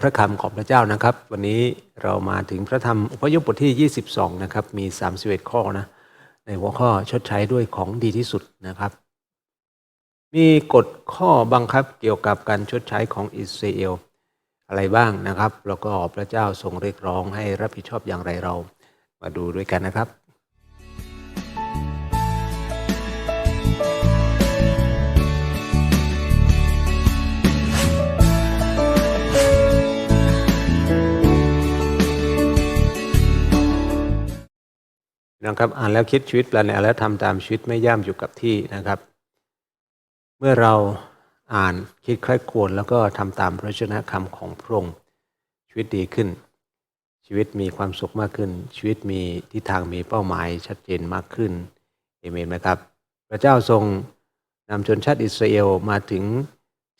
พระคำของพระเจ้านะครับ วันนี้เรามาถึงพระธรรมอพยพบทที่ 22 นะครับ มี 31 ข้อนะ ในหัวข้อชดใช้ด้วยของดีที่สุดนะครับ มีกฎข้อบังคับเกี่ยวกับการชดใช้ของอิสราเอลอะไรบ้างนะครับ แล้วก็พระเจ้าทรงเรียกร้องให้รับผิดชอบอย่างไรเรามาดูด้วยกันนะครับ นะครับอ่านแล้วคิดชีวิตแปลนแล้วทำตามชีวิตไม่ย่ำอยู่กับที่นะครับ เมื่อเราอ่านคิดใคร่ควรแล้วก็ทำตามพระชนะคำของพระองค์ชีวิตดีขึ้น ชีวิตมีความสุขมากขึ้น ชีวิตมีทิศทางมีเป้าหมายชัดเจนมากขึ้นเอเมนไหมครับ พระเจ้าทรงนำชนชาติอิสราเอลมาถึง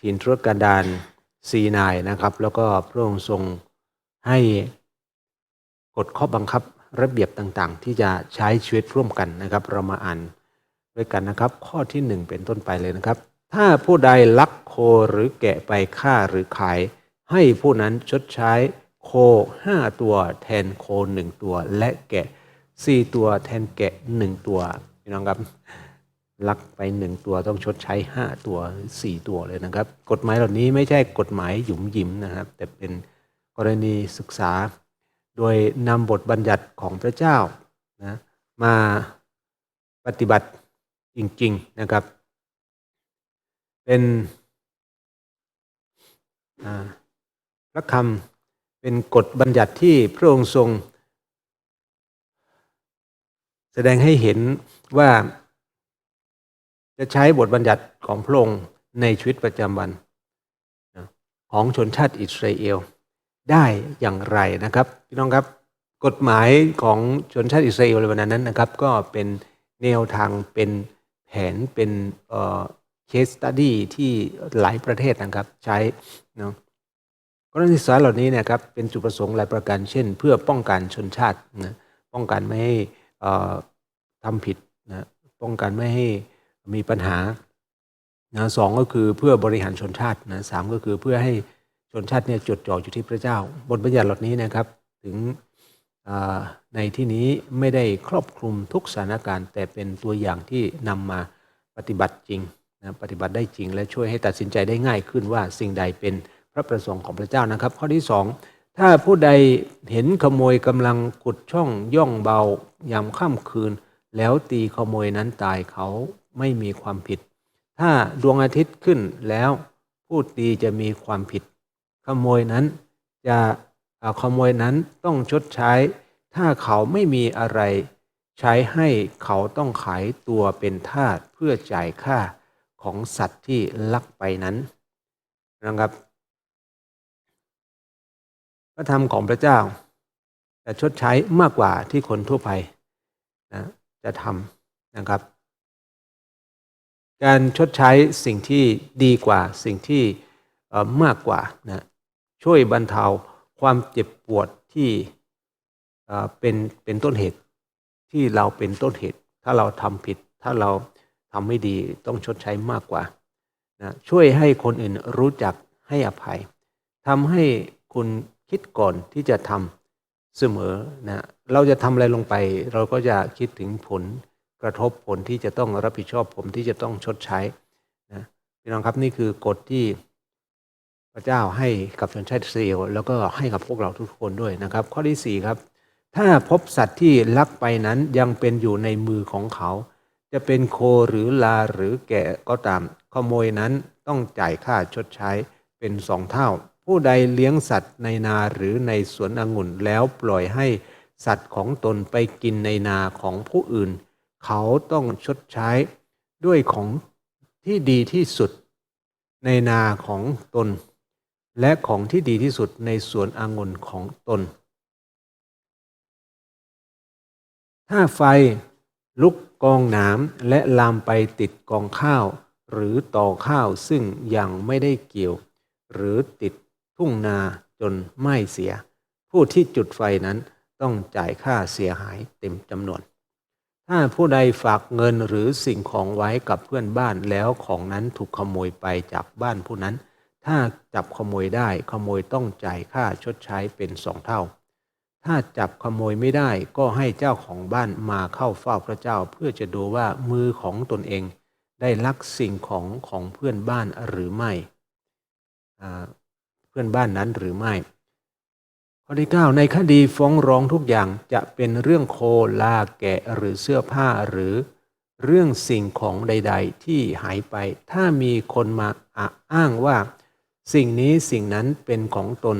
ถิ่นทุรกันดารซีนายนะครับ แล้วก็พระองค์ทรงให้กฎข้อบังคับ ระเบียบต่างๆ ที่จะใช้ชีวิตร่วมกันนะครับ เรามาอ่านด้วยกันนะครับ ข้อที่หนึ่งเป็นต้นไปเลยนะครับ ถ้าผู้ใดลักโคหรือแกะไปฆ่าหรือขาย ให้ผู้นั้นชดใช้โคห้าตัวแทนโคหนึ่งตัว และแกะสี่ตัวแทนแกะหนึ่งตัวพี่น้องครับลักไปหนึ่งตัวต้องชดใช้ห้าตัวสี่ตัวเลยนะครับ กฎหมายเหล่านี้ไม่ใช่กฎหมายหยุมหยิมนะครับ แต่เป็นกรณีศึกษา โดยนำบทบัญญัติของพระเจ้านะมาปฏิบัติจริง ๆ นะครับ เป็นพระคำเป็นกฎบัญญัติที่พระองค์ทรง แสดงให้เห็นว่าจะใช้บทบัญญัติของพระองค์ในชีวิตประจำวัน ของชนชาติอิสราเอล ได้อย่างไรนะครับพี่น้องครับกฎหมายของชนชาติอิสราเอลในวันนั้นนะครับ ก็เป็นแนวทางเป็นแผนเป็นเคสตัดดี้ที่หลายประเทศนะครับใช้เนาะกรณีศึกษาเหล่านี้นะครับเป็นจุดประสงค์หลายประการเช่น เพื่อป้องกันชนชาตินะป้องกันไม่ให้เอ่อทำผิดนะป้องกันไม่ให้มีปัญหานะสองก็คือเพื่อบริหารชนชาตินะสามก็คือเพื่อให้ ชนชาติเนี่ยจดจ่ออยู่ที่พระเจ้า บทบัญญัติเหล่านี้นะครับ ถึงในที่นี้ไม่ได้ครอบคลุมทุกสถานการณ์ แต่เป็นตัวอย่างที่นำมาปฏิบัติจริงนะปฏิบัติได้จริง และช่วยให้ตัดสินใจได้ง่ายขึ้นว่าสิ่งใดเป็นพระประสงค์ของพระเจ้านะครับ ข้อที่สองถ้าผู้ใดเห็นขโมยกำลังขุดช่องย่องเบายามค่ำคืน แล้วตีขโมยนั้นตายเขาไม่มีความผิด ถ้าดวงอาทิตย์ขึ้นแล้วผู้ตีจะมีความผิด ขโมยนั้น จะขโมยนั้นต้องชดใช้ ถ้าเขาไม่มีอะไร ใช้ให้เขาต้องขายตัวเป็นทาสเพื่อจ่ายค่าของสัตว์ที่ลักไปนั้นนะครับพระธรรมของพระเจ้าจะชดใช้มากกว่าที่คนทั่วไปนะจะทำนะครับ การชดใช้สิ่งที่ดีกว่าสิ่งที่มากกว่านะ ช่วยบรรเทาความเจ็บปวดที่เป็นเป็นต้นเหตุที่เราเป็นต้นเหตุ ถ้าเราทำผิด ถ้าเราทำไม่ดีต้องชดใช้มากกว่านะช่วยให้คนอื่นรู้จักให้อภัยทำให้คุณคิดก่อนที่จะทำเสมอนะเราจะทำอะไรลงไป เราก็จะคิดถึงผลกระทบผลที่จะต้องรับผิดชอบผมที่จะต้องชดใช้นะพี่น้องครับนี่คือกฎที่ พระเจ้าให้กับชนชาติอิสราเอลแล้วก็ให้กับพวกเราทุกคนด้วยนะครับ ข้อที่สี่ครับ ถ้าพบสัตว์ที่ลักไปนั้นยังเป็นอยู่ในมือของเขา จะเป็นโคหรือลาหรือแกะก็ตาม ขโมยนั้นต้องจ่ายค่าชดใช้เป็นสองเท่า ผู้ใดเลี้ยงสัตว์ในนาหรือในสวนองุ่นแล้วปล่อยให้สัตว์ของตนไปกินในนาของผู้อื่น เขาต้องชดใช้ด้วยของที่ดีที่สุด ในนาของตน และของที่ดีที่สุดในสวนองุ่นของตน ถ้าไฟลุกกองหนามและลามไปติดกองข้าว หรือต่อข้าวซึ่งยังไม่ได้เกี่ยว หรือติดทุ่งนาจนไหม้เสีย ผู้ที่จุดไฟนั้นต้องจ่ายค่าเสียหายเต็มจำนวน ถ้าผู้ใดฝากเงินหรือสิ่งของไว้กับเพื่อนบ้านแล้วของนั้นถูกขโมยไปจากบ้านผู้นั้น ถ้าจับขโมยได้ขโมยต้องจ่ายค่าชดใช้เป็นสองเท่า ถ้าจับขโมยไม่ได้ก็ให้เจ้าของบ้านมาเข้าเฝ้าพระเจ้าเพื่อจะดูว่ามือของตนเอง ได้ลักสิ่งของของเพื่อนบ้านหรือไม่ เพื่อนบ้านนั้นหรือไม่ ข้อที่ 9 ในคดีฟ้องร้องทุกอย่างจะเป็นเรื่องโคลาแกะหรือเสื้อผ้าหรือเรื่องสิ่งของใด ๆ ที่หายไป ถ้ามีคนมาอ้างว่า สิ่งนี้สิ่งนั้นเป็นของตน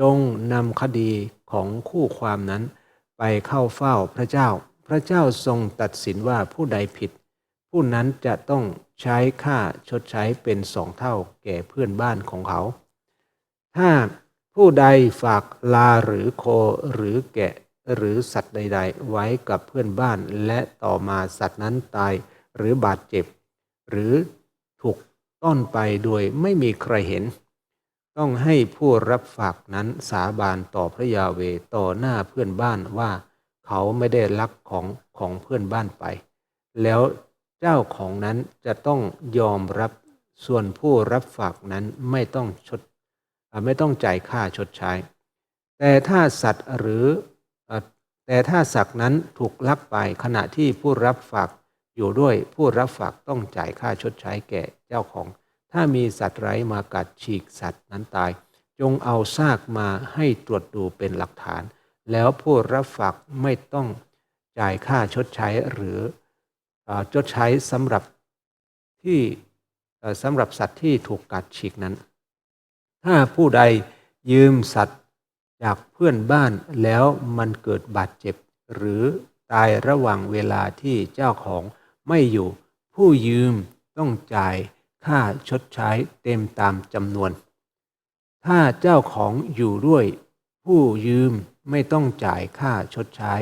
จงนำคดีของคู่ความนั้นไปเข้าเฝ้าพระเจ้า พระเจ้าทรงตัดสินว่าผู้ใดผิด ผู้นั้นจะต้องใช้ค่าชดใช้เป็นสองเท่าแก่เพื่อนบ้านของเขา ถ้าผู้ใดฝากลาหรือโคหรือแกะหรือสัตว์ใด ๆ ไว้กับเพื่อนบ้านและต่อมาสัตว์นั้นตายหรือบาดเจ็บ หรือ ต้อนไปโดยไม่มีใครเห็น ต้องให้ผู้รับฝากนั้นสาบานต่อพระยาเวต่อหน้าเพื่อนบ้านว่าเขาไม่ได้ลักของของเพื่อนบ้านไป แล้วเจ้าของนั้นจะต้องยอมรับส่วนผู้รับฝากนั้นไม่ต้องชดไม่ต้องจ่ายค่าชดใช้ แต่ถ้าสัตว์หรือเอ่อแต่ถ้าสัตว์นั้นถูกลักไปขณะที่ผู้รับฝากอยู่ด้วยผู้รับฝากต้องจ่ายค่าชดใช้แก่ เจ้าของ ถ้ามีสัตว์ไร้มากัดฉีกสัตว์นั้นตาย จงเอาซากมาให้ตรวจดูเป็นหลักฐาน แล้วผู้รับฝากไม่ต้องจ่ายค่าชดใช้หรือชดใช้สำหรับที่สำหรับสัตว์ที่ถูกกัดฉีกนั้น ถ้าผู้ใดยืมสัตว์จากเพื่อนบ้านแล้วมันเกิดบาดเจ็บ หรือตายระหว่างเวลาที่เจ้าของไม่อยู่ ผู้ยืมต้องจ่าย ค่าชดใช้เต็มตามจำนวน ถ้าเจ้าของอยู่ด้วย ผู้ยืมไม่ต้องจ่ายค่าชดใช้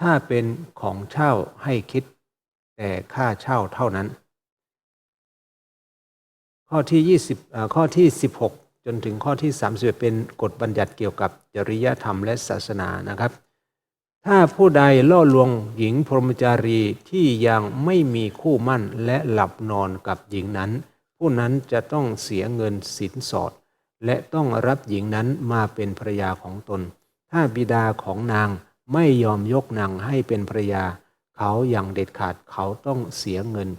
ถ้าเป็นของเช่าให้คิด แต่ค่าเช่าเท่านั้น ข้อที่20ข้อที่ 16 จนถึงข้อที่31เป็นกฎบัญญัติเกี่ยวกับจริยธรรมและศาสนานะครับถ้าผู้ใดล่อลวงหญิงพรหมจารีที่ยังไม่มีคู่มั่นและหลับนอนกับหญิงนั้น ผู้นั้นจะต้องเสียเงินสินสอด และต้องรับหญิงนั้นมาเป็นภรยาของตน ถ้าบิดาของนางไม่ยอมยกนางให้เป็นภรยา เขาอย่างเด็ดขาดเขาต้องเสียเงิน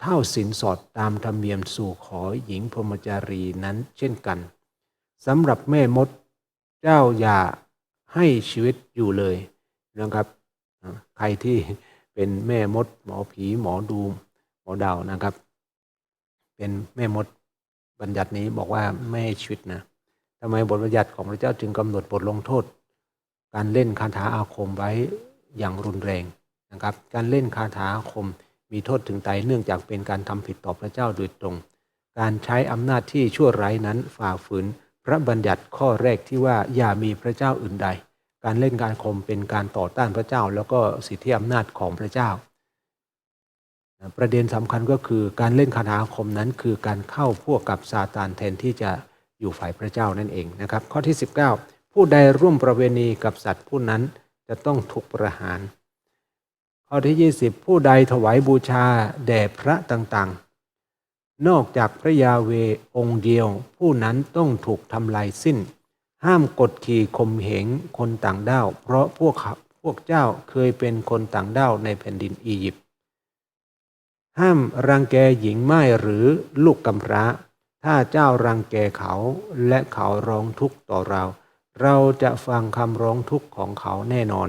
เท่าสินสอดตามธรรมเนียมสู่ขอหญิงพรหมจารีนั้นเช่นกันสำหรับแม่มดเจ้าอย่าให้ชีวิตอยู่เลยนะครับ ใครที่เป็นแม่มดหมอผีหมอดูหมอดาวนะครับ เป็นแม่มดบัญญัตินี้บอกว่าไม่ให้ชีวิตนะทำไมบทบัญญัติของพระเจ้าจึงกำหนดบทลงโทษ การเล่นคาถาอาคมไว้อย่างรุนแรงนะครับ การเล่นคาถาอาคมมีโทษถึงตายเนื่องจากเป็นการทำผิดต่อพระเจ้าโดยตรง การใช้อำนาจที่ชั่วร้ายนั้นฝ่าฝืน พระบัญญัติข้อแรกที่ว่าอย่ามีพระเจ้าอื่นใด การเล่นการคมเป็นการต่อต้านพระเจ้า แล้วก็สิทธิอำนาจของพระเจ้า ประเด็นสำคัญก็คือการเล่นคาถาคมนั้น คือการเข้าพวกกับซาตานแทนที่จะอยู่ฝ่ายพระเจ้านั่นเองนะครับ ข้อที่ 19 ผู้ใดร่วมประเวณีกับสัตว์ผู้นั้นจะต้องถูกประหาร ข้อที่ 20 ผู้ใดถวายบูชาแด่พระต่างๆ นอกจากพระยาเวองค์เดียว ผู้นั้นต้องถูกทำลายสิ้น ห้ามกดขี่ข่มเหงคนต่างด้าวเพราะพวกเขาพวกเจ้าเคยเป็นคนต่างด้าวในแผ่นดินอียิปต์ ห้ามรังแกหญิงไม้หรือลูกกำพร้า ถ้าเจ้ารังแกเขาและเขาร้องทุกข์ต่อเรา เราจะฟังคำร้องทุกข์ของเขาแน่นอน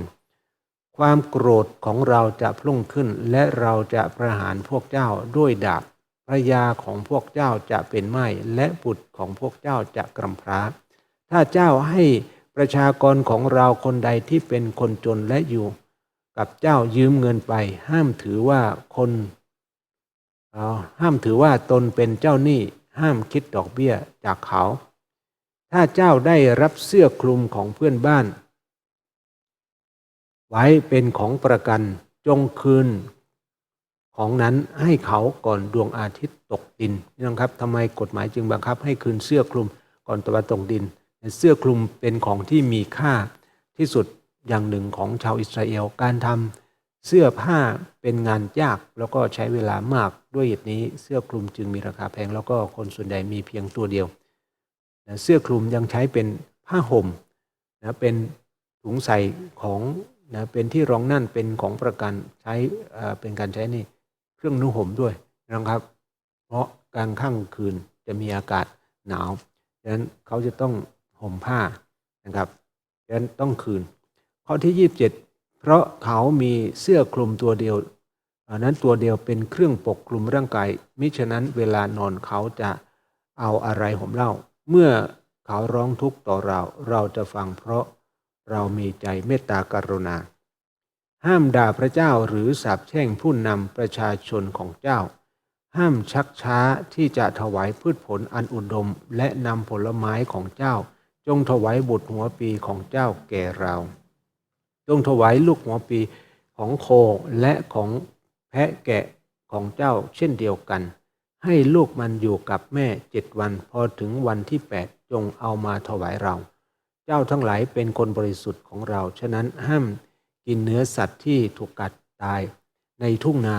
ความโกรธของเราจะพุ่งขึ้นและเราจะประหารพวกเจ้าด้วยดาบภรรยาของพวกเจ้าจะเป็นไม้และบุตรของพวกเจ้าจะกำพร้า ถ้าเจ้าให้ประชากรของเราคนใดที่เป็นคนจนและอยู่ กับเจ้ายืมเงินไปห้ามถือว่าคน ห้ามถือว่าตนเป็นเจ้าหนี้ห้ามคิดดอกเบี้ยจากเขา ถ้าเจ้าได้รับเสื้อคลุมของเพื่อนบ้าน ไว้เป็นของประกันจงคืน ของนั้นให้เขาก่อนดวงอาทิตย์ตกดินนี่นะครับทำไมกฎหมายจึงบังคับ ให้คืนเสื้อคลุมก่อนตะวันตกดิน เสื้อคลุมเป็นของที่มีค่าที่สุดอย่างหนึ่งของชาวอิสราเอลการทำ เสื้อผ้าเป็นงานยากแล้วก็ใช้เวลามากด้วยเหตุนี้เสื้อคลุมจึงมีราคาแพง แล้วก็คนส่วนใหญ่มีเพียงตัวเดียวนะเสื้อคลุมยังใช้เป็นผ้าห่มนะเป็นถุงใส่ของนะเป็นที่รองนั่นเป็นของประกันใช้เป็นการใช้ในเครื่องนุ่งห่มด้วยนะครับ เพราะกลางค่ำคืนจะมีอากาศหนาวดังนั้นเขาจะต้องห่มผ้านะครับดังนั้นต้องคืน ข้อที่ 27 เพราะเขามีเสื้อคลุมตัวเดียวนนั้นตัวเดียวเป็นเครื่องปกคลุมร่างกายมิฉะนั้นเวลานอนเขาจะเอาอะไรห่มเล่า เมื่อเขาร้องทุกข์ต่อเรา เราจะฟังเพราะเรามีใจเมตตาการุณา ห้ามด่าพระเจ้าหรือสาปแช่งผู้นำประชาชนของเจ้า ห้ามชักช้าที่จะถวายพืชผลอันอุดม และนำผลไม้ของเจ้า จงถวายบุตรหัวปีของเจ้าแก่เรา จงถวายลูกหัวปีของโคและของแพะแกะของเจ้าเช่นเดียวกัน ให้ลูกมันอยู่กับแม่เจ็ดวันพอถึงวันที่แปดจงเอามาถวายเรา เจ้าทั้งหลายเป็นคนบริสุทธิ์ของเรา ฉะนั้นห้ามกินเนื้อสัตว์ที่ถูกกัดตายในทุ่งนา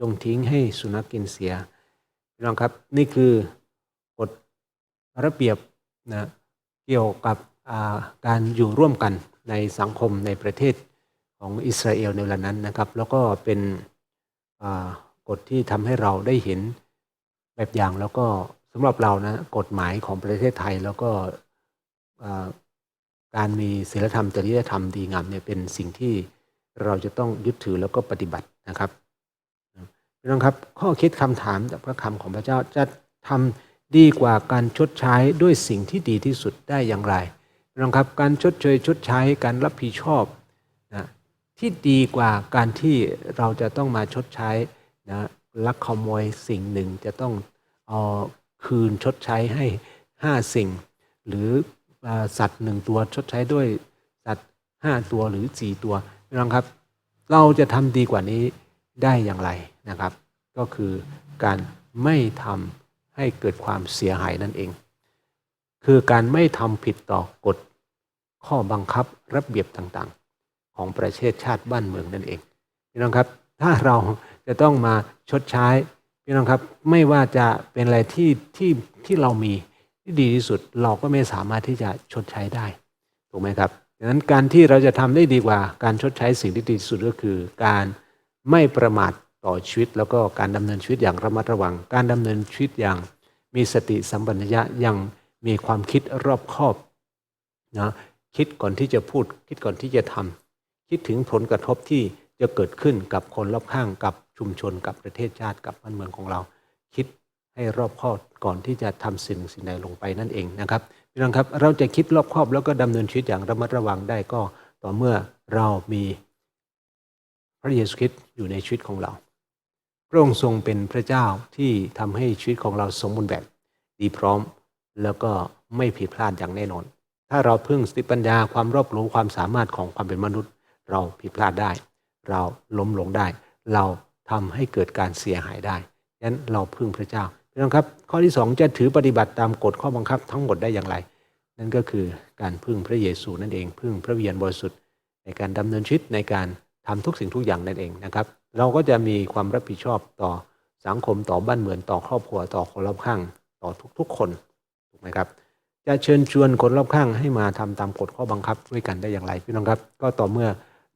จงทิ้งให้สุนัขกินเสียพี่น้องครับนี่คือกฎระเบียบนะเกี่ยวกับการอยู่ร่วมกัน ในสังคมในประเทศของอิสราเอลในเวลานั้นนะครับ แล้วก็เป็นกฎที่ทำให้เราได้เห็นแบบอย่างแล้วก็สำหรับเรานะกฎหมายของประเทศไทยแล้วก็การมีศีลธรรมจริยธรรมดีงามเนี่ยเป็นสิ่งที่เราจะต้องยึดถือแล้วก็ปฏิบัตินะครับพี่น้องครับข้อคิดคำถามจากพระคำของพระเจ้าจะทำดีกว่าการชดใช้ด้วยสิ่งที่ดีที่สุดได้อย่างไร น้องครับการชดเชยชดใช้การรับผิดชอบนะที่ดีกว่าการที่เราจะต้องมาชดใช้นะลักขโมยสิ่งหนึ่งจะต้องเอาคืนชดใช้ให้ห้าสิ่ง หรืออสัตว์หนึ่งตัวชดใช้ด้วยสัตว์ห้าตัวหรือสี่ตัวน้องครับ เราจะทำดีกว่านี้ได้อย่างไรนะครับ ก็คือการไม่ทำให้เกิดความเสียหายนั่นเอง คือการไม่ทำผิดต่อกฎข้อบังคับระเบียบต่างๆ ของประเทศชาติบ้านเมืองนั่นเองพี่น้องครับถ้าเราจะต้องมาชดใช้พี่น้องครับไม่ว่าจะเป็นอะไรที่ที่ที่เรามีที่ดีที่สุดเราก็ไม่สามารถที่จะชดใช้ได้ถูกไหมครับดังนั้นการที่เราจะทำได้ดีกว่าการชดใช้สิ่งที่ดีที่สุดก็คือ การไม่ประมาทต่อชีวิต แล้วก็การดำเนินชีวิตอย่างระมัดระวัง การดำเนินชีวิตอย่างมีสติสัมปชัญญะอยัง มีความคิดรอบคอบนะคิดก่อนที่จะพูด คิดก่อนที่จะทำคิดถึงผลกระทบที่จะเกิดขึ้นกับคนรอบข้างกับชุมชนกับประเทศชาติกับบ้านเมืองของเรา คิดให้รอบคอบก่อนที่จะทำสิ่งสิ่งใดลงไปนั่นเองนะครับพี่น้องครับเราจะคิดรอบคอบแล้วก็ดำเนินชีวิตอย่างระมัดระวังได้ก็ต่อเมื่อเรามีพระเยซูคริสต์อยู่ในชีวิตของเรา พระองค์ทรงเป็นพระเจ้าที่ทำให้ชีวิตของเราสมบูรณ์แบบดีพร้อม แล้วก็ไม่ผิดพลาดอย่างแน่นอน ถ้าเราพึ่งสติปัญญาความรอบรู้ความสามารถของความเป็นมนุษย์ เราผิดพลาดได้ เราล้มลงได้ เราทำให้เกิดการเสียหายได้ฉะนั้นเราพึ่งพระเจ้าพี่น้องครับข้อที่สองจะถือปฏิบัติตามกฎข้อบังคับทั้งหมดได้อย่างไร นั่นก็คือการพึ่งพระเยซูนั่นเอง พึ่งพระวิญญาณบริสุทธิ์ในการดำเนินชีวิตในการทำทุกสิ่งทุกอย่างนั่นเองนะครับ เราก็จะมีความรับผิดชอบต่อสังคมต่อบ้านเมืองต่อครอบครัวต่อคนรอบข้างต่อทุกๆคน ถูกไหมครับจะเชิญชวนคนรอบข้างให้มาทำตามกฎข้อบังคับด้วยกันได้อย่างไรพี่น้องครับ ก็ต่อเมื่อ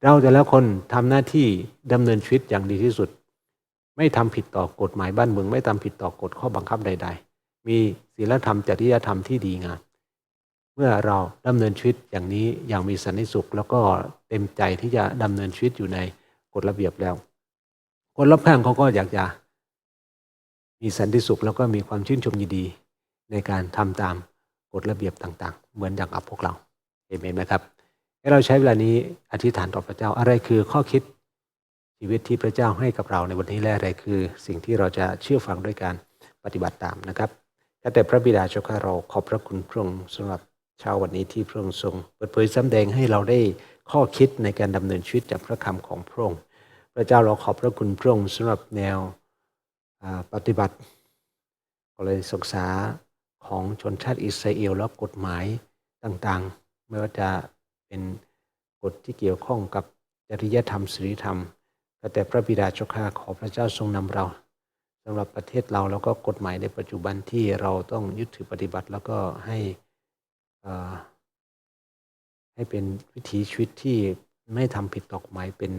เราแต่ละคนทำหน้าที่ดำเนินชีวิตอย่างดีที่สุด ไม่ทำผิดต่อกฎหมายบ้านเมือง ไม่ทำผิดต่อกฎข้อบังคับใด ๆ มีศีลธรรมจริยธรรมที่ดีงามเมื่อเราดำเนินชีวิตอย่างนี้อย่างมีสันติสุข แล้วก็เต็มใจที่จะดำเนินชีวิตอยู่ในกฎระเบียบแล้ว คนรอบข้างเขาก็อยากจะมีสันติสุขแล้วก็มีความชื่นชมยินดี ในการทำตามกฎระเบียบต่างๆ เหมือนอย่างกับพวกเราเห็นไหมครับให้เราใช้เวลานี้อธิษฐานต่อพระเจ้าอะไรคือข้อคิดชีวิตที่พระเจ้าให้กับเราในวันนี้และอะไรคือ สิ่งที่เราจะเชื่อฟังด้วยการปฏิบัติตามนะครับข้าแต่พระบิดาเจ้าข้าเราขอบพระคุณพระองค์สำหรับเช้าวันนี้ที่พระองค์ทรงเปิดเผยสำแดงให้เราได้ข้อคิดในการดำเนินชีวิตจากพระคำของพระองค์พระเจ้าเราขอบพระคุณพระองค์สำหรับแนวปฏิบัติกรณีศึกษา ของชนชาติอิสราเอล และกฎหมายต่างๆ ไม่ว่าจะเป็นกฎที่เกี่ยวข้องกับจริยธรรมศีลธรรมข้าแต่พระบิดาเจ้าข้าขอพระเจ้าทรงนำเราสำหรับประเทศเราแล้วก็กฎหมายในปัจจุบันที่เราต้องยึดถือปฏิบัติแล้วก็ให้ให้เป็นวิถีชีวิตที่ไม่ทำผิดต่อกฎหมายเป็น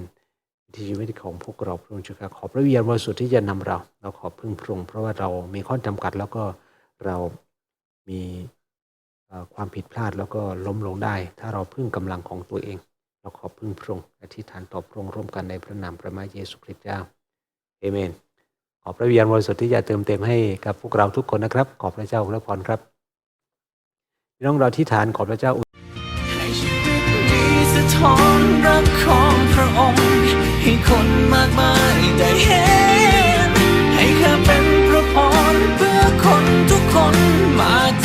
วิถีชีวิตของพวกเราพระองค์เจ้าข้าขอพระวิญญาณบริสุทธิ์ที่จะนำเรา เราขอพึ่งพระองค์เพราะว่าเรามีข้อจำกัดแล้วก็เรา มีความผิดพลาดแล้วก็ล้มลงได้ ถ้าเราพึ่งกำลังของตัวเอง เราขอพึ่งพระองค์อธิษฐานต่อพระองค์ร่วมกันในพระนามพระมาเยซูคริสต์เจ้าเอเมน ขอพระวิญญาณบริสุทธิ์ที่จะเติมเต็มให้กับพวกเราทุกคนนะครับ ขอพระเจ้าและพรครับพี่น้องเราที่ฐานขอพระเจ้าให้ชีวิตนี้สะท้อนรักของพระองค์ ให้คนมากมายได้เห็น คนมา